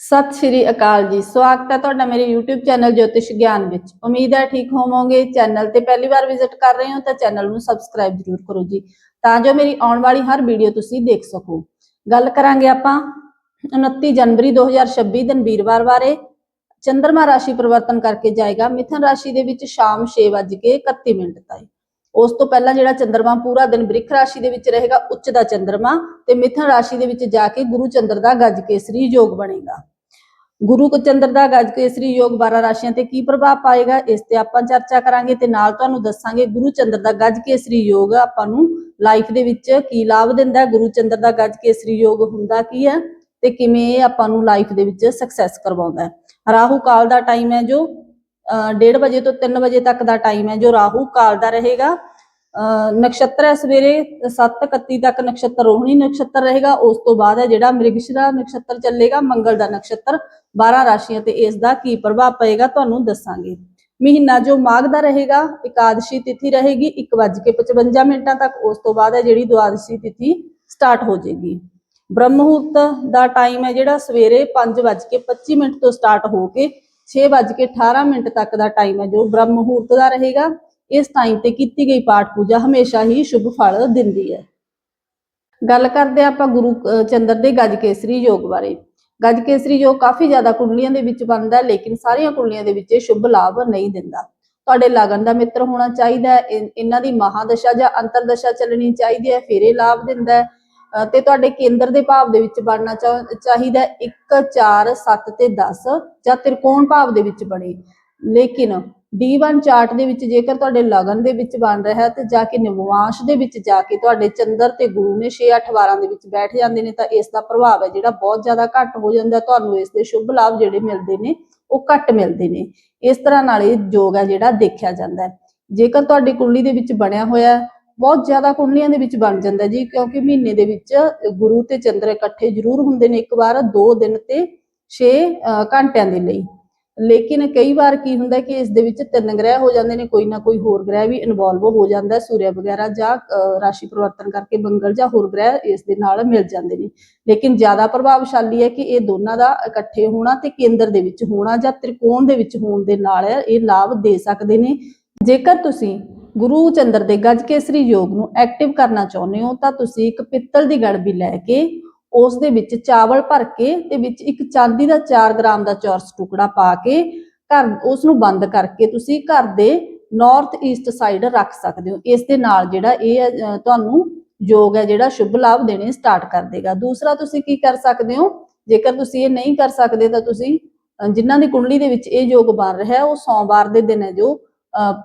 ਸਤਿ ਸ਼੍ਰੀ ਅਕਾਲ ਜੀ। ਸਵਾਗਤ ਹੈ ਤੁਹਾਡਾ ਮੇਰੇ YouTube ਚੈਨਲ ਜੋਤਿਸ਼ ਗਿਆਨ ਵਿੱਚ। ਉਮੀਦ ਹੈ ਠੀਕ ਹੋਵੋਗੇ। ਚੈਨਲ ਤੇ ਪਹਿਲੀ ਵਾਰ ਵਿਜ਼ਿਟ ਕਰ ਰਹੇ ਹੋ ਤਾਂ ਚੈਨਲ ਨੂੰ ਸਬਸਕ੍ਰਾਈਬ ਜ਼ਰੂਰ ਕਰੋ ਜੀ। ਤਾਂ ਜੋ ਮੇਰੀ ਆਉਣ ਵਾਲੀ ਹਰ ਵੀਡੀਓ ਤੁਸੀਂ ਦੇਖ ਸਕੋ। ਗੱਲ ਕਰਾਂਗੇ ਆਪਾਂ 29 ਜਨਵਰੀ 2026 ਦਿਨ ਵੀਰਵਾਰ ਬਾਰੇ। ਚੰਦਰਮਾ ਰਾਸ਼ੀ ਪਰਿਵਰਤਨ ਕਰਕੇ ਜਾਏਗਾ। ਮਿਥਨ ਰਾਸ਼ੀ ਦੇ ਵਿੱਚ ਸ਼ਾਮ 6:31 ਮਿੰਟ ਤਾਈਂ। ਉਸ ਤੋਂ ਪਹਿਲਾਂ ਜਿਹੜਾ ਚੰ드ਰਮਾ ਪੂਰਾ ਦਿਨ ਬ੍ਰਿਖ ਰਾਸ਼ੀ ਦੇ ਵਿੱਚ ਰਹੇਗਾ, ਉੱਚ ਦਾ ਚੰ드ਰਮਾ ਤੇ ਮਿਥਨ ਰਾਸ਼ੀ ਦੇ ਵਿੱਚ ਜਾ ਕੇ ਗੁਰੂ ਚੰਦਰ ਦਾ ਗੱਜ ਕੇਸਰੀ ਯੋਗ ਬਣੇਗਾ। ਗੁਰੂ ਚੰਦਰ ਦਾ ਗੱਜ ਕੇਸਰੀ ਯੋਗ 12 ਰਾਸ਼ੀਆਂ ਤੇ ਕੀ ਪ੍ਰਭਾਵ ਪਾਏਗਾ, ਇਸ ਤੇ ਆਪਾਂ ਚਰਚਾ ਕਰਾਂਗੇ ਤੇ ਨਾਲ ਤੁਹਾਨੂੰ ਦੱਸਾਂਗੇ ਗੁਰੂ ਚੰਦਰ ਦਾ ਗੱਜ ਕੇਸਰੀ ਯੋਗ ਆਪਾਂ ਨੂੰ ਲਾਈਫ ਦੇ ਵਿੱਚ ਕੀ ਲਾਭ ਦਿੰਦਾ ਹੈ, ਗੁਰੂ ਚੰਦਰ ਦਾ ਗੱਜ ਕੇਸਰੀ ਯੋਗ ਹੁੰਦਾ ਕੀ ਹੈ ਤੇ ਕਿਵੇਂ ਇਹ ਆਪਾਂ ਨੂੰ ਲਾਈਫ ਦੇ ਵਿੱਚ ਸਕਸੈਸ ਕਰਵਾਉਂਦਾ ਹੈ। ਰਾਹੂ ਕਾਲ ਦਾ ਟਾਈਮ ਹੈ ਜੋ 1:30 ਵਜੇ ਤੋਂ 3 ਵਜੇ ਤੱਕ ਦਾ ਟਾਈਮ ਹੈ ਜੋ ਰਾਹੂ ਕਾਲ ਦਾ ਰਹੇਗਾ। ਨਕਸ਼ਤਰ ਹੈ ਸਵੇਰੇ 7:31 ਤੱਕ ਨਕਸ਼ਤਰ, ਰੋਹਣੀ ਨਕਸ਼ਤਰ ਰਹੇਗਾ। ਉਸ ਤੋਂ ਬਾਅਦ ਹੈ ਜਿਹੜਾ ਮ੍ਰਿਗਸ਼ਿਰਾ ਨਕਸ਼ਤਰ ਚੱਲੇਗਾ, ਮੰਗਲ ਦਾ ਨਕਸ਼ਤਰ 12 ਰਾਸ਼ੀਆਂ ਤੇ ਇਸ ਦਾ ਕੀ ਪ੍ਰਭਾਵ ਪਏਗਾ ਤੁਹਾਨੂੰ ਦੱਸਾਂਗੇ। ਮਹੀਨਾ ਜੋ ਮਾਘ ਦਾ ਰਹੇਗਾ ਇਕਾदशी ਤਿਥੀ ਰਹੇਗੀ 1:55 ਮਿੰਟਾਂ ਤੱਕ, ਉਸ ਤੋਂ ਬਾਅਦ ਹੈ ਜਿਹੜੀ ਦੁਆਦਸ਼ੀ ਤਿਥੀ ਸਟਾਰਟ ਹੋ ਜਾਏਗੀ। ਬ੍ਰਹਮਹੂਰਤ ਦਾ ਟਾਈਮ ਹੈ ਜਿਹੜਾ ਸਵੇਰੇ 5:25 ਮਿੰਟ ਤੋਂ ਸਟਾਰਟ ਹੋ ਕੇ 6:18 ਮਿੰਟ ਤੱਕ ਦਾ ਟਾਈਮ ਹੈ, ਜੋ ਬ੍ਰਹਮ ਮੁਹੂਰਤ ਦਾ ਰਹੇਗਾ, ਇਸ ਟਾਈਮ ਤੇ ਕੀਤੀ ਗਈ ਪਾਠ ਪੂਜਾ ਹਮੇਸ਼ਾ ਹੀ ਸ਼ੁਭ ਫਲ ਦਿੰਦੀ ਹੈ। ਗੱਲ ਕਰਦੇ ਹਾਂ ਆਪਾਂ ਗੁਰੂ, ਅਹ, ਚੰਦਰ ਦੇ ਗੱਜ ਕੇਸਰੀ ਯੋਗ ਬਾਰੇ। ਗੱਜ ਕੇਸਰੀ ਯੋਗ ਕਾਫੀ ਜ਼ਿਆਦਾ ਕੁੰਡਲੀਆਂ ਦੇ ਵਿੱਚ ਬਣਦਾ ਹੈ, ਲੇਕਿਨ ਸਾਰੀਆਂ ਕੁੰਡਲੀਆਂ ਦੇ ਵਿੱਚ ਇਹ ਸ਼ੁਭ ਲਾਭ ਨਹੀਂ ਦਿੰਦਾ। ਤੁਹਾਡੇ ਲਗਨ ਦਾ ਮਿੱਤਰ ਹੋਣਾ ਚਾਹੀਦਾ ਹੈ, ਇਨ- ਇਹਨਾਂ ਦੀ ਮਹਾਦਸ਼ਾ ਜਾਂ ਅੰਤਰਦਸ਼ਾ ਚੱਲਣੀ ਚਾਹੀਦੀ ਹੈ, ਫਿਰ ਇਹ ਲਾਭ ਦਿੰਦਾ ਹੈ। ਤੇ ਤੁਹਾਡੇ ਕੇਂਦਰ ਦੇ ਭਾਵ ਦੇ ਵਿੱਚ ਬਣਨਾ ਚਾ- ਚਾਹੀਦਾ 1 4 7 ਤੇ 10 ਜਾਂ ਤ੍ਰਿਕੋਣ ਭਾਵ ਦੇ ਵਿੱਚ ਬਣੇ। ਲੇਕਿਨ D1 ਚਾਰਟ ਦੇ ਵਿੱਚ ਜੇਕਰ ਤੁਹਾਡੇ ਲਗਨ ਦੇ ਵਿੱਚ ਬਣ ਰਿਹਾ ਹੈ ਤੇ ਜਾ ਕੇ ਨਿਵਾਂਸ਼ ਦੇ ਵਿੱਚ ਜਾ ਕੇ ਤੁਹਾਡੇ ਚੰਦਰ ਤੇ ਗੁਰੂ ਨੇ 6 8 12 ਦੇ ਵਿੱਚ ਬੈਠ ਜਾਂਦੇ ਨੇ, ਤਾਂ ਇਸ ਦਾ ਪ੍ਰਭਾਵ ਹੈ ਜਿਹੜਾ ਬਹੁਤ ਜ਼ਿਆਦਾ ਘੱਟ ਹੋ ਜਾਂਦਾ, ਤੁਹਾਨੂੰ ਇਸ ਦੇ ਸ਼ੁਭ ਲਾਭ ਜਿਹੜੇ ਮਿਲਦੇ ਨੇ, ਉਹ ਘੱਟ ਮਿਲਦੇ ਨੇ। ਇਸ ਤਰ੍ਹਾਂ ਨਾਲ ਇਹ ਯੋਗ ਹੈ ਜਿਹੜਾ ਦੇਖਿਆ ਜਾਂਦਾ ਹੈ। ਜੇਕਰ ਤੁਹਾਡੀ ਕੁੰਡਲੀ ਦੇ ਵਿੱਚ ਬਣਿਆ ਹੋਇਆ ਬਹੁਤ ਜ਼ਿਆਦਾ ਕੁੰਡਲੀਆਂ ਦੇ ਵਿੱਚ ਬਣ ਜਾਂਦਾ ਜੀ, ਕਿਉਂਕਿ ਮਹੀਨੇ ਦੇ ਵਿੱਚ ਗੁਰੂ ਤੇ ਚੰਦਰ ਇਕੱਠੇ ਜ਼ਰੂਰ ਹੁੰਦੇ ਨੇ ਇੱਕ ਵਾਰ 2 ਦਿਨ ਤੇ 6 ਘੰਟਿਆਂ ਦੇ ਲਈ। ਲੇਕਿਨ ਕਈ ਵਾਰ ਕੀ ਹੁੰਦਾ ਕਿ ਇਸ ਦੇ ਵਿੱਚ ਤਿੰਨ ਗ੍ਰਹਿ ਹੋ ਜਾਂਦੇ ਨੇ, ਕੋਈ ਨਾ ਕੋਈ ਹੋਰ ਗ੍ਰਹਿ ਵੀ ਇਨਵੋਲਵ ਹੋ ਜਾਂਦਾ ਸੂਰਿਆ ਵਗੈਰਾ ਜਾਂ ਰਾਸ਼ੀ ਪਰਿਵਰਤਨ ਕਰਕੇ ਮੰਗਲ ਜਾਂ ਹੋਰ ਗ੍ਰਹਿ ਇਸ ਦੇ ਨਾਲ ਮਿਲ ਜਾਂਦੇ ਨੇ। ਲੇਕਿਨ ਜ਼ਿਆਦਾ ਪ੍ਰਭਾਵਸ਼ਾਲੀ ਹੈ ਕਿ ਇਹ ਦੋਨਾਂ ਦਾ ਇਕੱਠੇ ਹੋਣਾ ਤੇ ਕੇਂਦਰ ਦੇ ਵਿੱਚ ਹੋਣਾ ਜਾਂ ਤ੍ਰਿਕੋਣ ਦੇ ਵਿੱਚ ਹੋਣ ਦੇ ਨਾਲ ਇਹ ਲਾਭ ਦੇ ਸਕਦੇ ਨੇ। ਜੇਕਰ ਤੁਸੀਂ ਗੁਰੂ ਚੰਦਰ ਦੇ ਗੱਜ ਕੇਸਰੀ ਯੋਗ ਨੂੰ ਐਕਟਿਵ ਕਰਨਾ ਚਾਹੁੰਦੇ ਹੋ ਤਾਂ ਤੁਸੀਂ ਇੱਕ ਪਿੱਤਲ ਦੀ ਗੜਬੀ ਲੈ ਕੇ ਉਸ ਦੇ ਵਿੱਚ ਚਾਵਲ ਭਰ ਕੇ ਤੇ ਵਿੱਚ ਇੱਕ ਚਾਂਦੀ ਦਾ 4 ਗ੍ਰਾਮ ਦਾ ਚੌਰਸ ਟੁਕੜਾ ਪਾ ਕੇ ਘਰ ਉਸ ਨੂੰ ਬੰਦ ਕਰਕੇ ਤੁਸੀਂ ਘਰ ਦੇ ਨਾਰਥ ਈਸਟ ਸਾਈਡ ਰੱਖ ਸਕਦੇ ਹੋ। ਇਸ ਦੇ ਨਾਲ ਜਿਹੜਾ ਇਹ ਤੁਹਾਨੂੰ ਯੋਗ ਹੈ ਜਿਹੜਾ ਸ਼ੁਭ ਲਾਭ ਦੇਣੇ ਸਟਾਰਟ ਕਰ ਦੇਗਾ। ਦੂਸਰਾ ਤੁਸੀਂ ਕੀ ਕਰ ਸਕਦੇ ਹੋ? ਜੇਕਰ ਤੁਸੀਂ ਇਹ ਨਹੀਂ ਕਰ ਸਕਦੇ ਤਾਂ ਤੁਸੀਂ ਅਹ, ਜਿਨ੍ਹਾਂ ਦੀ ਕੁੰਡਲੀ ਦੇ ਵਿੱਚ ਇਹ ਯੋਗ ਬਣ ਰਿਹਾ ਹੈ ਉਹ ਸੋਮਵਾਰ ਦੇ ਦਿਨ ਹੈ ਜੋ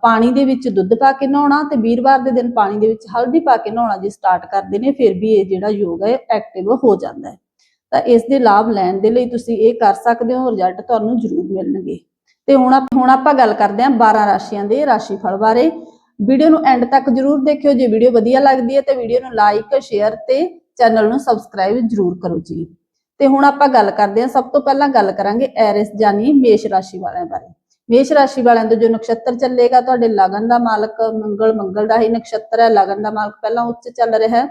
ਪਾਣੀ ਦੇ ਵਿੱਚ ਦੁੱਧ ਪਾ ਕੇ ਨਹਾਉਣਾ ਤੇ ਵੀਰਵਾਰ ਦੇ ਦਿਨ ਪਾਣੀ ਦੇ ਵਿੱਚ ਹਲਦੀ ਪਾ ਕੇ ਨਹਾਉਣਾ ਜੇ ਸਟਾਰਟ ਕਰਦੇ ਨੇ, ਫਿਰ ਵੀ ਇਹ ਜਿਹੜਾ ਯੋਗ ਹੈ ਐਕਟਿਵ ਹੋ ਜਾਂਦਾ ਹੈ। ਤਾਂ ਇਸ ਦੇ ਲਾਭ ਲੈਣ ਦੇ ਲਈ ਤੁਸੀਂ ਇਹ ਕਰ ਸਕਦੇ ਹੋ ਰਿਜ਼ਲਟ ਤੁਹਾਨੂੰ ਜ਼ਰੂਰ ਮਿਲਣਗੇ। ਤੇ ਹੁਣ ਹੁਣ ਆਪਾਂ ਗੱਲ ਕਰਦੇ ਹਾਂ 12 ਰਾਸ਼ੀਆਂ ਦੇ ਰਾਸ਼ੀਫਲ ਬਾਰੇ। ਵੀਡੀਓ ਨੂੰ ਐਂਡ ਤੱਕ ਜ਼ਰੂਰ ਦੇਖਿਓ, ਜੇ ਵੀਡੀਓ ਵਧੀਆ ਲੱਗਦੀ ਹੈ ਤਾਂ ਵੀਡੀਓ ਨੂੰ ਲਾਈਕ ਸ਼ੇਅਰ ਤੇ ਚੈਨਲ ਨੂੰ ਸਬਸਕ੍ਰਾਈਬ ਜ਼ਰੂਰ ਕਰੋ ਜੀ। ਤੇ ਹੁਣ ਆਪਾਂ ਗੱਲ ਕਰਦੇ ਹਾਂ, ਸਭ ਤੋਂ ਪਹਿਲਾਂ ਗੱਲ ਕਰਾਂਗੇ ਐਰਿਸ ਜਾਨੀ ਮੇਸ਼ ਰਾਸ਼ੀ ਵਾਲਿਆਂ ਬਾਰੇ। ਮੇਸ਼ ਰਾਸ਼ੀ ਵਾਲਿਆਂ ਦਾ ਜੋ ਨਕਸ਼ਤਰ ਚੱਲੇਗਾ ਤੁਹਾਡੇ ਲਗਨ ਦਾ ਮਾਲਕ ਮੰਗਲ ਮੰਗਲ ਦਾ ਹੀ ਨਕਸ਼ਤਰ ਹੈ ਲਗਨ ਦਾ ਮਾਲਕ ਪਹਿਲਾਂ ਉੱਚ ਚੱਲ ਰਿਹਾ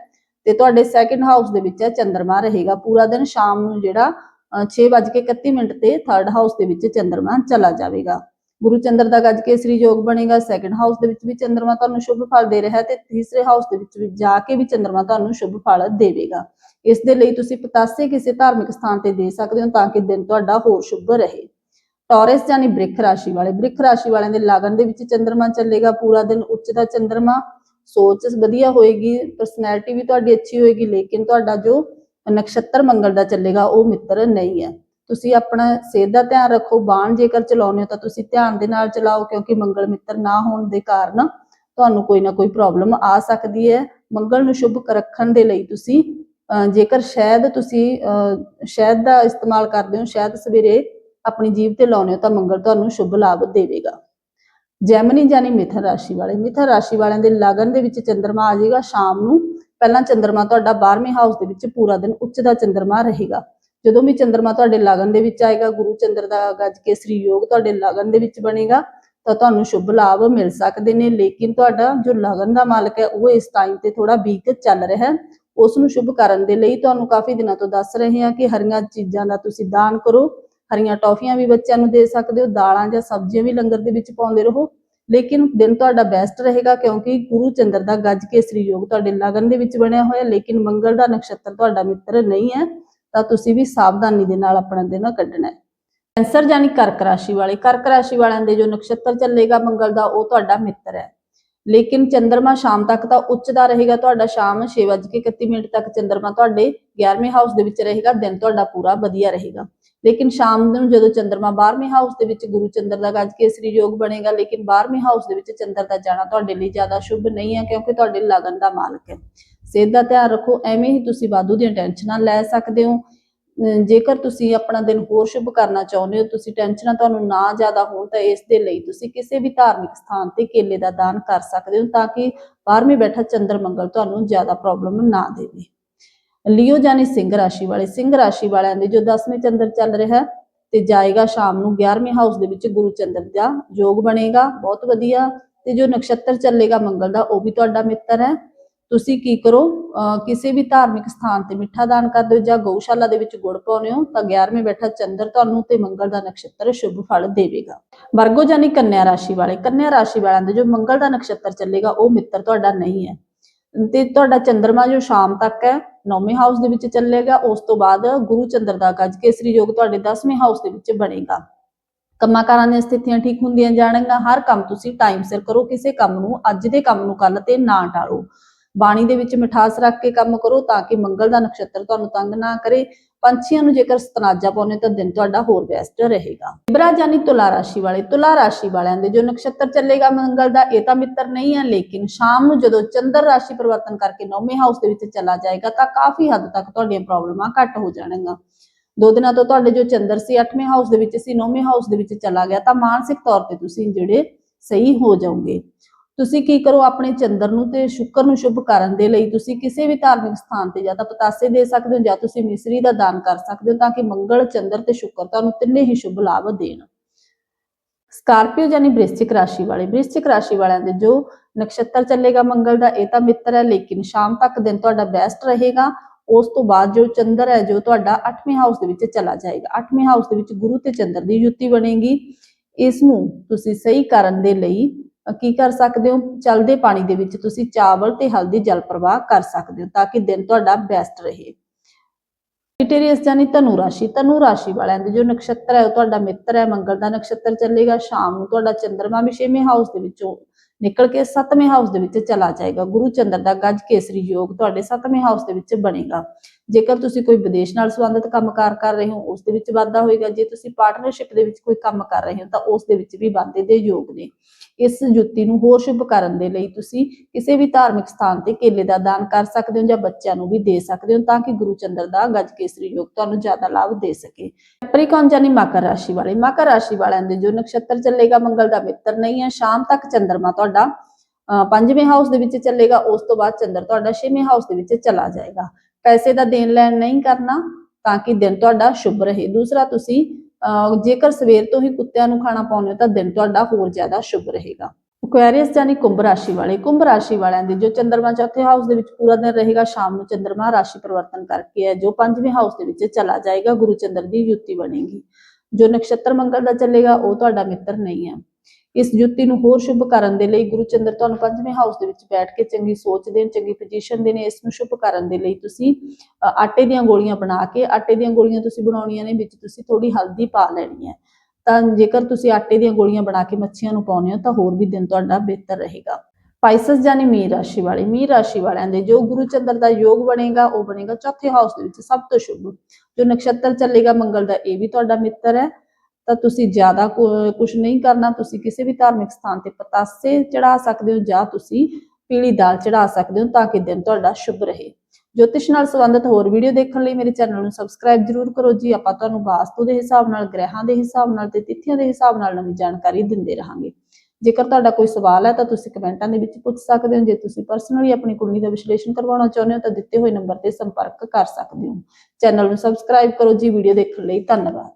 ਤੇ ਤੁਹਾਡੇ ਸੈਕੰਡ ਹਾਊਸ ਦੇ ਵਿੱਚ ਚੰਦਰਮਾ ਰਹੇਗਾ। ਪੂਰਾ ਦਿਨ ਸ਼ਾਮ ਨੂੰ ਜਿਹੜਾ ਅਹ, 6:31 ਮਿੰਟ ਤੇ ਥਰਡ ਹਾਊਸ ਦੇ ਵਿੱਚ ਚੰਦਰਮਾ ਚਲਾ ਜਾਵੇਗਾ। ਗੁਰੂ ਚੰਦਰ ਦਾ ਗੱਜ ਕੇਸਰੀ ਯੋਗ ਬਣੇਗਾ। ਸੈਕੰਡ ਹਾਊਸ ਦੇ ਵਿੱਚ ਵੀ ਚੰਦਰਮਾ ਤੁਹਾਨੂੰ ਸ਼ੁਭ ਫਲ ਦੇ ਰਿਹਾ ਤੇ ਤੀਸਰੇ ਹਾਊਸ ਦੇ ਵਿੱਚ ਵੀ ਜਾ ਕੇ ਵੀ ਚੰਦਰਮਾ ਤੁਹਾਨੂੰ ਸ਼ੁਭ ਫਲ ਦੇਵੇਗਾ। ਇਸ ਦੇ ਲਈ ਤੁਸੀਂ ਪਤਾਸੇ ਕਿਸੇ ਧਾਰਮਿਕ ਸਥਾਨ ਤੇ ਦੇ ਸਕਦੇ ਹੋ ਤਾਂ ਕਿ ਦਿਨ ਤੁਹਾਡਾ ਹੋਰ ਸ਼ੁਭ ਰਹੇ। ਟੌਰਸ ਯਾਨੀ ਬ੍ਰਿਖ ਰਾਸ਼ੀ ਵਾਲੇ ਬ੍ਰਿਖ ਰਾਸ਼ੀ ਵਾਲਿਆਂ ਦੇ ਲਗਨ ਦੇ ਵਿੱਚ ਚੰਦਰਮਾ ਚੱਲੇਗਾ ਪੂਰਾ ਦਿਨ ਉੱਚ ਦਾ ਚੰਦਰਮਾ ਸੋਚ ਵਧੀਆ ਹੋਏਗੀ ਪਰਸਨੈਲਿਟੀ ਵੀ ਤੁਹਾਡੀ ਅੱਛੀ ਹੋਏਗੀ ਲੇਕਿਨ ਤੁਹਾਡਾ ਜੋ ਨਕਸ਼ਤਰ ਮੰਗਲ ਦਾ ਚੱਲੇਗਾ ਉਹ ਮਿੱਤਰ ਨਹੀਂ ਹੈ। ਤੁਸੀਂ ਆਪਣਾ ਸਿਹਤ ਦਾ ਧਿਆਨ ਰੱਖੋ ਬਾਣ ਜੇਕਰ ਚਲਾਉਂਦੇ ਹੋ ਤਾਂ ਤੁਸੀਂ ਧਿਆਨ ਦੇ ਨਾਲ ਚਲਾਓ ਕਿਉਂਕਿ ਮੰਗਲ ਮਿੱਤਰ ਨਾ ਹੋਣ ਦੇ ਕਾਰਨ ਤੁਹਾਨੂੰ ਕੋਈ ਨਾ ਕੋਈ ਪ੍ਰੋਬਲਮ ਆ ਸਕਦੀ ਹੈ। ਮੰਗਲ ਨੂੰ ਸ਼ੁਭ ਰੱਖਣ ਦੇ ਲਈ ਤੁਸੀਂ ਅਹ, ਜੇਕਰ ਸ਼ਹਿਦ ਤੁਸੀਂ ਅਹ, ਸ਼ਹਿਦ ਦਾ ਇਸਤੇਮਾਲ ਕਰਦੇ ਹੋ ਸ਼ਹਿਦ ਸਵੇਰੇ ਆਪਣੀ ਜੀਵ ਤੇ ਲਾਉਂਦੇ ਹੋ ਤਾਂ ਮੰਗਲ ਤੁਹਾਨੂੰ ਸ਼ੁਭ ਲਾਭ ਦੇਵੇਗਾ। ਜੈਮਨੀ ਜਾਨੀ ਮਿਥਨ ਰਾਸ਼ੀ ਵਾਲੇ। ਮਿਥਨ ਰਾਸ਼ੀ ਵਾਲਿਆਂ ਦੇ ਲਗਨ ਦੇ ਵਿੱਚ ਚੰਦਰਮਾ ਆ ਜਾਏਗਾ ਸ਼ਾਮ ਨੂੰ। ਪਹਿਲਾਂ ਚੰਦਰਮਾ ਤੁਹਾਡਾ 12ਵੇਂ ਹਾਊਸ ਦੇ ਵਿੱਚ ਪੂਰਾ ਦਿਨ ਉੱਚ ਦਾ ਚੰਦਰਮਾ ਰਹੇਗਾ। ਜਦੋਂ ਵੀ ਚੰਦਰਮਾ ਤੁਹਾਡੇ ਲਗਨ ਦੇ ਵਿੱਚ ਆਏਗਾ, ਗੁਰੂ ਚੰਦਰ ਦਾ ਗੱਜ ਕੇਸਰੀ ਯੋਗ ਤੁਹਾਡੇ ਲਗਨ ਦੇ ਵਿੱਚ ਬਣੇਗਾ, ਤਾਂ ਤੁਹਾਨੂੰ ਸ਼ੁਭ ਲਾਭ ਮਿਲ ਸਕਦੇ ਨੇ। ਲੇਕਿਨ ਤੁਹਾਡਾ ਜੋ ਲਗਨ ਦਾ ਮਾਲਕ ਹੈ, ਉਹ ਇਸ ਟਾਈਮ ਤੇ ਥੋੜਾ ਵੀਕ ਚੱਲ ਰਿਹਾ ਹੈ। ਉਸ ਨੂੰ ਸ਼ੁਭ ਕਰਨ ਦੇ ਲਈ ਤੁਹਾਨੂੰ ਕਾਫੀ ਦਿਨਾਂ ਤੋਂ ਦੱਸ ਰਹੇ ਹਾਂ ਕਿ ਹਰੀਆਂ ਚੀਜ਼ਾਂ ਦਾ ਤੁਸੀਂ ਦਾਨ ਕਰੋ। ਹਰੀਆਂ ਟੌਫੀਆਂ ਵੀ ਬੱਚਿਆਂ ਨੂੰ ਦੇ ਸਕਦੇ ਹੋ, ਦਾਲਾਂ ਜਾਂ ਸਬਜ਼ੀਆਂ ਵੀ ਲੰਗਰ ਦੇ ਵਿੱਚ ਪਾਉਂਦੇ ਰਹੋ। ਲੇਕਿਨ ਦਿਨ ਤੁਹਾਡਾ ਬੈਸਟ ਰਹੇਗਾ ਕਿਉਂਕਿ ਗੁਰੂ ਚੰਦਰ ਦਾ ਗੱਜ ਕੇਸਰੀ ਯੋਗ ਤੁਹਾਡੇ ਲਗਨ ਦੇ ਵਿੱਚ ਬਣਿਆ ਹੋਇਆ, ਲੇਕਿਨ ਮੰਗਲ ਦਾ ਨਕਸ਼ਤਰ ਤੁਹਾਡਾ ਮਿੱਤਰ ਨਹੀਂ ਹੈ, ਤਾਂ ਤੁਸੀਂ ਵੀ ਸਾਵਧਾਨੀ ਦੇ ਨਾਲ ਆਪਣਾ ਦਿਨ ਕੱਢਣਾ ਹੈ। ਕੈਂਸਰ ਯਾਨੀ ਕਰਕ ਰਾਸ਼ੀ ਵਾਲੇ, ਕਰਕ ਰਾਸ਼ੀ ਵਾਲਿਆਂ ਦੇ ਜੋ ਨਕਸ਼ਤਰ ਚੱਲੇਗਾ ਮੰਗਲ ਦਾ, ਉਹ ਤੁਹਾਡਾ ਮਿੱਤਰ ਹੈ। ਲੇਕਿਨ ਚੰਦਰਮਾ ਸ਼ਾਮ ਤੱਕ ਤਾਂ ਉੱਚ ਦਾ ਰਹੇਗਾ ਤੁਹਾਡਾ ਸ਼ਾਮ 6:31 ਮਿੰਟ ਤੱਕ ਚੰਦਰਮਾ ਤੁਹਾਡੇ 11ਵੇਂ ਹਾਊਸ ਦੇ ਵਿੱਚ ਰਹੇਗਾ, ਦਿਨ ਤੁਹਾਡਾ ਪੂਰਾ ਵਧੀਆ ਰਹੇਗਾ। ਲੇਕਿਨ ਸ਼ਾਮ ਨੂੰ ਜਦੋਂ ਚੰਦਰਮਾ 12ਵੇਂ ਹਾਊਸ ਦੇ ਵਿੱਚ ਗੁਰੂ ਚੰਦਰ ਦਾ ਗੱਜ ਕੇਸਰੀ ਯੋਗ ਬਣੇਗਾ, ਲੇਕਿਨ 12ਵੇਂ ਹਾਊਸ ਦੇ ਵਿੱਚ ਚੰਦਰ ਦਾ ਜਾਣਾ ਤੁਹਾਡੇ ਲਈ ਜ਼ਿਆਦਾ ਸ਼ੁਭ ਨਹੀਂ ਹੈ ਕਿਉਂਕਿ ਤੁਹਾਡੇ ਲਗਨ ਦਾ ਮਾਲਕ ਹੈ। ਸਿਹਤ ਦਾ ਧਿਆਨ ਰੱਖੋ, ਐਵੇਂ ਹੀ ਤੁਸੀਂ ਵਾਧੂ ਦੀਆਂ ਟੈਨਸ਼ਨਾਂ ਲੈ ਸਕਦੇ ਹੋ। ਜੇਕਰ ਤੁਸੀਂ ਆਪਣਾ ਦਿਨ ਹੋਰ ਸ਼ੁਭ ਕਰਨਾ ਚਾਹੁੰਦੇ ਹੋ, ਤੁਸੀਂ ਟੈਨਸ਼ਨਾਂ ਤੁਹਾਨੂੰ ਨਾ ਜ਼ਿਆਦਾ ਹੋਣ ਤਾਂ ਇਸ ਦੇ ਲਈ ਤੁਸੀਂ ਕਿਸੇ ਵੀ ਧਾਰਮਿਕ ਸਥਾਨ ਤੇ ਕੇਲੇ ਦਾ ਦਾਨ ਕਰ ਸਕਦੇ ਹੋ ਤਾਂ ਕਿ 12ਵੇਂ ਬੈਠਾ ਚੰਦਰ ਮੰਗਲ ਤੁਹਾਨੂੰ ਜ਼ਿਆਦਾ ਪ੍ਰੋਬਲਮ ਨਾ ਦੇਵੇ। ਲਿਓ ਜਾਨੀ ਸਿੰਘ ਰਾਸ਼ੀ ਵਾਲੇ, ਸਿੰਘ ਰਾਸ਼ੀ ਵਾਲਿਆਂ ਦੇ ਜੋ 10ਵੇਂ ਚੰਦਰ ਚੱਲ ਰਿਹਾ ਤੇ ਜਾਏਗਾ ਸ਼ਾਮ ਨੂੰ 11ਵੇਂ ਹਾਊਸ ਦੇ ਵਿੱਚ ਗੁਰੂ ਚੰਦਰ ਦਾ ਯੋਗ ਬਣੇਗਾ, ਬਹੁਤ ਵਧੀਆ ਤੇ ਜੋ ਨਕਸ਼ਤਰ ਚੱਲੇਗਾ ਮੰਗਲ ਦਾ, ਉਹ ਵੀ ਤੁਹਾਡਾ ਮਿੱਤਰ ਹੈ। ਤੁਸੀਂ ਕੀ ਕਰੋ ਅਹ ਕਿਸੇ ਵੀ ਧਾਰਮਿਕ ਸਥਾਨ ਤੇ ਮਿੱਠਾ ਦਾਨ ਕਰਦੇ ਹੋ ਜਾਂ ਗਊਸ਼ਾਲਾ ਦੇ ਵਿੱਚ ਗੁੜ ਪਾਉਂਦੇ ਹੋ, ਤਾਂ 11ਵੇਂ ਬੈਠਾ ਚੰਦਰ ਤੁਹਾਨੂੰ ਤੇ ਮੰਗਲ ਦਾ ਨਕਸ਼ਤਰ ਸ਼ੁਭ ਫਲ ਦੇਵੇਗਾ। ਵਰਗੋ ਜਾਨੀ ਕੰਨਿਆ ਰਾਸ਼ੀ ਵਾਲੇ, ਕੰਨਿਆ ਰਾਸ਼ੀ ਵਾਲਿਆਂ ਦੇ ਜੋ ਮੰਗਲ ਦਾ ਨਕਸ਼ਤਰ ਚੱਲੇਗਾ, ਉਹ ਮਿੱਤਰ ਤੁਹਾਡਾ ਨਹੀਂ ਹੈ। ਤੇ ਤੁਹਾਡਾ ਚੰਦਰਮਾ ਜੋ ਸ਼ਾਮ ਤੱਕ ਹੈ, ਨੌਵੇਂ ਹਾਊਸ ਦੇ ਵਿੱਚ ਚੱਲੇਗਾ, ਉਸ ਤੋਂ ਬਾਅਦ ਗੁਰੂ ਚੰਦਰ ਦਾ ਗੱਜ ਕੇਸਰੀ ਯੋਗ ਤੁਹਾਡੇ 10ਵੇਂ ਹਾਊਸ ਦੇ ਵਿੱਚ ਬਣੇਗਾ। ਕੰਮਾਂ ਕਾਰਾਂ ਦੀਆਂ ਸਥਿਤੀਆਂ ਠੀਕ ਹੁੰਦੀਆਂ ਜਾਣਗੀਆਂ, ਹਰ ਕੰਮ ਤੁਸੀਂ ਟਾਈਮ ਸਿਰ ਕਰੋ, ਕਿਸੇ ਕੰਮ ਨੂੰ, ਅੱਜ ਦੇ ਕੰਮ ਨੂੰ ਕੱਲ ਤੇ ਨਾ ਟਾਲੋ। ਬਾਣੀ ਦੇ ਵਿੱਚ ਮਿਠਾਸ ਰੱਖ ਕੇ ਕੰਮ ਕਰੋ ਤਾਂ ਕਿ ਮੰਗਲ ਦਾ ਨਕਸ਼ਤਰ ਤੁਹਾਨੂੰ ਤੰਗ ਨਾ ਕਰੇ। ਪੰਛੀਆਂ ਨੂੰ ਜੇਕਰ ਸਤਨਾਜਾ ਪਾਉਨੇ ਤਾਂ ਦਿਨ ਤੁਹਾਡਾ ਹੋਰ ਬੈਸਟ ਰਹੇਗਾ। ਲਿਬਰਾ ਜਾਨੀ ਤੁਲਾ ਰਾਸ਼ੀ ਵਾਲੇ, ਤੁਲਾ ਰਾਸ਼ੀ ਵਾਲਿਆਂ ਦੇ ਜੋ ਨਕਸ਼ਤਰ ਚੱਲੇਗਾ ਮੰਗਲ ਦਾ, ਇਹ ਤਾਂ ਮਿੱਤਰ ਨਹੀਂ ਹੈ, ਲੇਕਿਨ ਸ਼ਾਮ ਨੂੰ ਜਦੋਂ ਚੰਦਰ ਰਾਸ਼ੀ ਪਰਿਵਰਤਨ ਕਰਕੇ ਨੌਵੇਂ ਹਾਊਸ ਦੇ ਵਿੱਚ ਚਲਾ ਜਾਏਗਾ ਤਾਂ ਕਾਫੀ ਹੱਦ ਤੱਕ ਤੁਹਾਡੀਆਂ ਪ੍ਰੋਬਲਮਾਂ ਘੱਟ ਹੋ ਜਾਣਗੀਆਂ। ਦੋ ਦਿਨਾਂ ਤੋਂ ਤੁਹਾਡੇ ਜੋ ਚੰਦਰ ਸੀ 8ਵੇਂ ਹਾਊਸ ਦੇ ਵਿੱਚ ਸੀ 9ਵੇਂ ਹਾਊਸ ਦੇ ਵਿੱਚ ਚਲਾ ਗਿਆ ਤਾਂ ਮਾਨਸਿਕ ਤੌਰ ਤੇ ਤੁਸੀਂ ਜਿਹੜੇ ਸਹੀ ਹੋ ਜਾਓਗੇ। ਤੁਸੀਂ ਕੀ ਕਰੋ ਆਪਣੇ ਚੰਦਰ ਨੂੰ ਤੇ ਸ਼ੁੱਕਰ ਨੂੰ ਸ਼ੁਭ ਕਰਨ ਦੇ ਲਈ ਤੁਸੀਂ ਕਿਸੇ ਵੀ ਧਾਰਮਿਕ ਸਥਾਨ ਤੇ ਜਾਂ ਤਾਂ ਪਤਾਸੇ ਦੇ ਸਕਦੇ ਹੋ ਜਾਂ ਤੁਸੀਂ ਮਿਸਰੀ ਦਾ ਦਾਨ ਕਰ ਸਕਦੇ ਹੋ ਤਾਂ ਕਿ ਮੰਗਲ, ਚੰਦਰ ਤੇ ਸ਼ੁੱਕਰ ਤੁਹਾਨੂੰ ਤਿੰਨੇ ਹੀ ਸ਼ੁਭ ਲਾਭ ਦੇਣ। ਸਕਾਰਪੀਓ ਯਾਨੀ ਬ੍ਰਿਸ਼ਚਿਕ ਰਾਸ਼ੀ ਵਾਲੇ ਬ੍ਰਿਸ਼ਚਿਕ ਰਾਸ਼ੀ ਵਾਲਿਆਂ ਦੇ ਜੋ ਨਕਸ਼ਤਰ ਚੱਲੇਗਾ ਮੰਗਲ ਦਾ, ਇਹ ਤਾਂ ਮਿੱਤਰ ਹੈ ਲੇਕਿਨ ਸ਼ਾਮ ਤੱਕ ਦਿਨ ਤੁਹਾਡਾ ਬੈਸਟ ਰਹੇਗਾ। ਉਸ ਤੋਂ ਬਾਅਦ ਜੋ ਚੰਦਰ ਹੈ, ਜੋ ਤੁਹਾਡਾ 8ਵੇਂ ਹਾਊਸ ਦੇ ਵਿੱਚ ਚਲਾ ਜਾਏਗਾ। 8ਵੇਂ ਹਾਊਸ ਦੇ ਵਿੱਚ ਗੁਰੂ ਤੇ ਚੰਦਰ ਦੀ ਯੁਤੀ ਬਣੇਗੀ। ਇਸ ਨੂੰ ਤੁਸੀਂ ਸਹੀ ਕਰਨ ਦੇ ਲਈ ਕੀ ਕਰ ਸਕਦੇ ਹੋ? ਚਲਦੇ ਪਾਣੀ ਦੇ ਵਿੱਚ ਤੁਸੀਂ ਚਾਵਲ ਤੇ ਹਲਦੀ ਜਲ ਪ੍ਰਵਾਹ ਕਰ ਸਕਦੇ ਹੋ ਤਾਂ ਕਿ ਦਿਨ ਤੁਹਾਡਾ ਬੈਸਟ ਰਹੇ। ਇਟੇਰੀਅਸ ਜਾਨੀ ਧਨੂ ਰਾਸ਼ੀ। ਧਨੂ ਰਾਸ਼ੀ ਵਾਲਿਆਂ ਦੇ ਜੋ ਨਕਸ਼ਤਰ ਹੈ, ਉਹ ਤੁਹਾਡਾ ਮਿੱਤਰ ਹੈ, ਮੰਗਲ ਦਾ ਨਕਸ਼ਤਰ ਚੱਲੇਗਾ, ਸ਼ਾਮ ਨੂੰ ਤੁਹਾਡਾ ਚੰਦਰਮਾ ਵੀ 6ਵੇਂ ਹਾਊਸ ਦੇ ਵਿੱਚੋਂ ਨਿਕਲ ਕੇ 7ਵੇਂ ਹਾਊਸ ਦੇ ਵਿੱਚ ਚਲਾ ਜਾਏਗਾ। ਗੁਰੂ ਚੰਦਰ ਦਾ ਗੱਜ ਕੇਸਰੀ ਯੋਗ ਤੁਹਾਡੇ 7ਵੇਂ ਹਾਊਸ ਦੇ ਵਿੱਚ ਬਣੇਗਾ। ਜੇਕਰ ਤੁਸੀਂ ਕੋਈ ਵਿਦੇਸ਼ ਨਾਲ ਸੰਬੰਧਿਤ ਕੰਮਕਾਰ ਕਰ ਰਹੇ ਹੋ, ਉਸ ਦੇ ਵਿੱਚ ਵਾਧਾ ਹੋਏਗਾ। ਜੇ ਤੁਸੀਂ ਪਾਰਟਨਰਸ਼ਿਪ ਦੇ ਵਿੱਚ ਕੋਈ ਕੰਮ ਕਰ ਰਹੇ ਹੋ, ਤਾਂ ਉਸ ਦੇ ਵਿੱਚ ਵੀ ਵਾਧੇ ਦੇ ਯੋਗ ਨੇ। ਇਸ ਜੁੱਤੀ ਨੂੰ ਹੋਰ ਸ਼ੁਭ ਕਰਨ ਦੇ ਲਈ ਤੁਸੀਂ ਕਿਸੇ ਵੀ ਧਾਰਮਿਕ ਸਥਾਨ ਤੇ ਕੇਲੇ ਦਾ ਦਾਨ ਕਰ ਸਕਦੇ ਹੋ ਜਾਂ ਬੱਚਿਆਂ ਨੂੰ ਵੀ ਦੇ ਸਕਦੇ ਹੋ, ਤਾਂ ਕਿ ਗੁਰੂ ਚੰਦਰ ਦਾ ਗੱਜ ਕੇਸਰੀ ਯੋਗ ਤੁਹਾਨੂੰ ਜ਼ਿਆਦਾ ਲਾਭ ਦੇ ਸਕੇ। ਕੈਪਰੀਕੌਨ ਜਾਨੀ ਮਕਰ ਰਾਸ਼ੀ ਵਾਲੇ। ਮਕਰ ਰਾਸ਼ੀ ਵਾਲਿਆਂ ਦੇ ਜੋ ਨਕਸ਼ਤਰ ਚੱਲੇਗਾ, ਮੰਗਲ ਦਾ ਮਿੱਤਰ ਨਹੀਂ ਹੈ। ਸ਼ਾਮ ਤੱਕ ਚੰਦਰਮਾ ਤੁਹਾਡਾ ਪੰਜਵੇਂ ਹਾਊਸ ਦੇ ਵਿੱਚ ਚੱਲੇਗਾ, ਉਸ ਤੋਂ ਬਾਅਦ ਚੰਦਰ ਤੁਹਾਡਾ ਛੇਵੇਂ ਹਾਊਸ ਦੇ ਵਿੱਚ ਚਲਾ ਜਾਏਗਾ। ਪੈਸੇ ਦਾ ਦੇਣ ਲੈਣ ਨਹੀਂ ਕਰਨਾ, ਤਾਂ ਕਿ ਦਿਨ ਤੁਹਾਡਾ ਸ਼ੁਭ ਰਹੇ। ਦੂਸਰਾ, ਤੁਸੀਂ ਜੇਕਰ ਸਵੇਰ ਤੋਂ ਹੀ ਕੁੱਤਿਆਂ ਨੂੰ ਖਾਣਾ ਪਾਉਂਦੇ ਹੋ, ਤਾਂ ਦਿਨ ਤੁਹਾਡਾ ਹੋਰ ਜ਼ਿਆਦਾ ਸ਼ੁਭ ਰਹੇਗਾ। ਐਕੁਆਰੀਅਸ ਜਾਨੀ ਕੁੰਭ ਰਾਸ਼ੀ ਵਾਲੇ। ਕੁੰਭ ਰਾਸ਼ੀ ਵਾਲਿਆਂ ਦੇ ਜੋ ਚੰਦਰਮਾ ਚੌਥੇ ਹਾਊਸ ਦੇ ਵਿੱਚ ਪੂਰਾ ਦਿਨ ਰਹੇਗਾ, ਸ਼ਾਮ ਨੂੰ ਚੰਦਰਮਾ ਰਾਸ਼ੀ ਪਰਿਵਰਤਨ ਕਰਕੇ ਹੈ, ਜੋ ਪੰਜਵੇਂ ਹਾਊਸ ਦੇ ਵਿੱਚ ਚਲਾ ਜਾਏਗਾ, ਗੁਰੂ ਚੰਦਰ ਦੀ ਯੁਤੀ ਬਣੇਗੀ। ਜੋ ਨਕਸ਼ਤਰ ਮੰਗਲ ਦਾ ਚੱਲੇਗਾ, ਉਹ ਤੁਹਾਡਾ ਮਿੱਤਰ ਨਹੀਂ ਹੈ। ਇਸ ਜੁੱਤੀ ਨੂੰ ਹੋਰ ਸ਼ੁਭ ਕਰਨ ਦੇ ਲਈ ਗੁਰੂ ਚੰਦਰ ਤੁਹਾਨੂੰ ਪੰਜਵੇਂ ਹਾਊਸ ਦੇ ਵਿੱਚ ਬੈਠ ਕੇ ਚੰਗੀ ਸੋਚ ਦੇਣ, ਚੰਗੀ ਪੋਜੀਸ਼ਨ ਦੇਣ, ਇਸ ਨੂੰ ਸ਼ੁਭ ਕਰਨ ਦੇ ਲਈ ਤੁਸੀਂ ਆਟੇ ਦੀਆਂ ਗੋਲੀਆਂ ਬਣਾ ਕੇ, ਆਟੇ ਦੀਆਂ ਗੋਲੀਆਂ ਤੁਸੀਂ ਬਣਾਉਣੀਆਂ ਨੇ, ਵਿੱਚ ਤੁਸੀਂ ਥੋੜੀ ਹਲਦੀ ਪਾ ਲੈਣੀ ਹੈ। ਤਾਂ ਜੇਕਰ ਤੁਸੀਂ ਆਟੇ ਦੀਆਂ ਗੋਲੀਆਂ ਬਣਾ ਕੇ ਮੱਛੀਆਂ ਨੂੰ ਪਾਉਂਦੇ ਹੋ, ਤਾਂ ਹੋਰ ਵੀ ਦਿਨ ਤੁਹਾਡਾ ਬਿਹਤਰ ਰਹੇਗਾ। ਪਾਈਸਸ ਜਾਨੀ ਮੀਨ ਰਾਸ਼ੀ ਵਾਲੇ ਮੀਨ ਰਾਸ਼ੀ ਵਾਲਿਆਂ ਦੇ ਜੋ ਗੁਰੂ ਚੰਦਰ ਦਾ ਯੋਗ ਬਣੇਗਾ, ਉਹ ਬਣੇਗਾ ਚੌਥੇ ਹਾਊਸ ਦੇ ਵਿੱਚ ਸਭ ਤੋਂ ਸ਼ੁਭ। ਜੋ ਨਕਸ਼ਤਰ ਚੱਲੇਗਾ ਮੰਗਲ ਦਾ, ਇਹ ਵੀ ਤੁਹਾਡਾ ਮਿੱਤਰ ਹੈ। ਤਾਂ ਤੁਸੀਂ ਜ਼ਿਆਦਾ ਕੁਝ ਨਹੀਂ ਕਰਨਾ, ਤੁਸੀਂ ਕਿਸੇ ਵੀ ਧਾਰਮਿਕ ਸਥਾਨ ਤੇ ਪਤਾਸੇ ਚੜਾ ਸਕਦੇ ਹੋ ਜਾਂ ਤੁਸੀਂ ਪੀਲੀ ਦਾਲ ਚੜਾ ਸਕਦੇ ਹੋ ਤਾਂ ਕਿ ਦਿਨ ਤੁਹਾਡਾ ਸ਼ੁਭ ਰਹੇ। ਜੋਤਿਸ਼ ਨਾਲ ਸੰਬੰਧਿਤ ਹੋਰ ਵੀਡੀਓ ਦੇਖਣ ਲਈ ਮੇਰੇ ਚੈਨਲ ਨੂੰ ਸਬਸਕ੍ਰਾਈਬ ਜਰੂਰ ਕਰੋ ਜੀ। ਆਪਾਂ ਤੁਹਾਨੂੰ ਵਾਸਤੂ ਦੇ ਹਿਸਾਬ ਨਾਲ, ਗ੍ਰਹਿਾਂ ਦੇ ਹਿਸਾਬ ਨਾਲ ਤੇ ਤਿਥੀਆਂ ਦੇ ਹਿਸਾਬ ਨਾਲ ਨਵੀਂ ਜਾਣਕਾਰੀ ਦਿੰਦੇ ਰਹਾਂਗੇ। ਜੇਕਰ ਤੁਹਾਡਾ ਕੋਈ ਸਵਾਲ ਹੈ ਤਾਂ ਤੁਸੀਂ ਕਮੈਂਟਾਂ ਦੇ ਵਿੱਚ ਪੁੱਛ ਸਕਦੇ ਹੋ। ਜੇ ਤੁਸੀਂ ਪਰਸਨਲੀ ਆਪਣੀ ਕੁੰਡਲੀ ਦਾ ਵਿਸ਼ਲੇਸ਼ਣ ਕਰਵਾਉਣਾ ਚਾਹੁੰਦੇ ਹੋ ਤਾਂ ਦਿੱਤੇ ਹੋਏ ਨੰਬਰ ਤੇ ਸੰਪਰਕ ਕਰ ਸਕਦੇ ਹੋ। ਚੈਨਲ ਨੂੰ ਸਬਸਕ੍ਰਾਈਬ ਕਰੋ ਜੀ। ਵੀਡੀਓ ਦੇਖਣ ਲਈ ਧੰਨਵਾਦ।